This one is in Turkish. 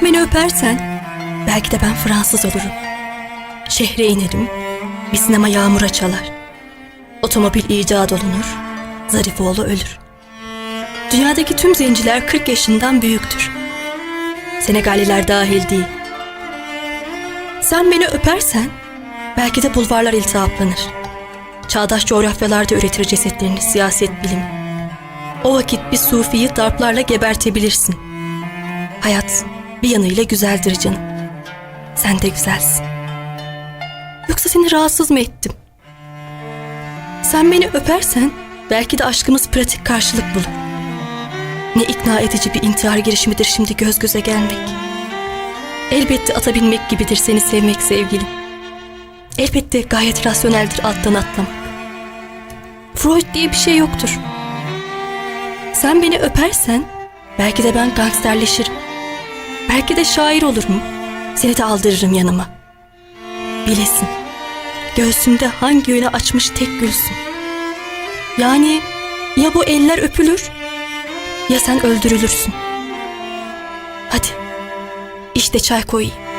Sen beni öpersen belki de ben Fransız olurum. Şehre inerim, bir sinema yağmura çalar. Otomobil icat olunur, Zarifoğlu ölür. Dünyadaki tüm zenciler 40 yaşından büyüktür. Senegaliler dahil değil. Sen beni öpersen belki de bulvarlar iltihaplanır. Çağdaş coğrafyalarda üretir cesetlerini siyaset bilim. O vakit bir sufiyi darplarla gebertebilirsin. Hayat bir yanıyla güzeldir canım. Sen de güzelsin. Yoksa seni rahatsız mı ettim? Sen beni öpersen belki de aşkımız pratik karşılık bulur. Ne ikna edici bir intihar girişimidir şimdi göz göze gelmek. Elbette ata binmek gibidir seni sevmek sevgilim. Elbette gayet rasyoneldir alttan atlamak. Freud diye bir şey yoktur. Sen beni öpersen belki de ben gangsterleşirim. Belki de şair olurum. Seni de aldırırım yanıma. Bilesin. Göğsümde hangi yöne açmış tek gülsün. Yani ya bu eller öpülür ya sen öldürülürsün. Hadi işte çay koyayım.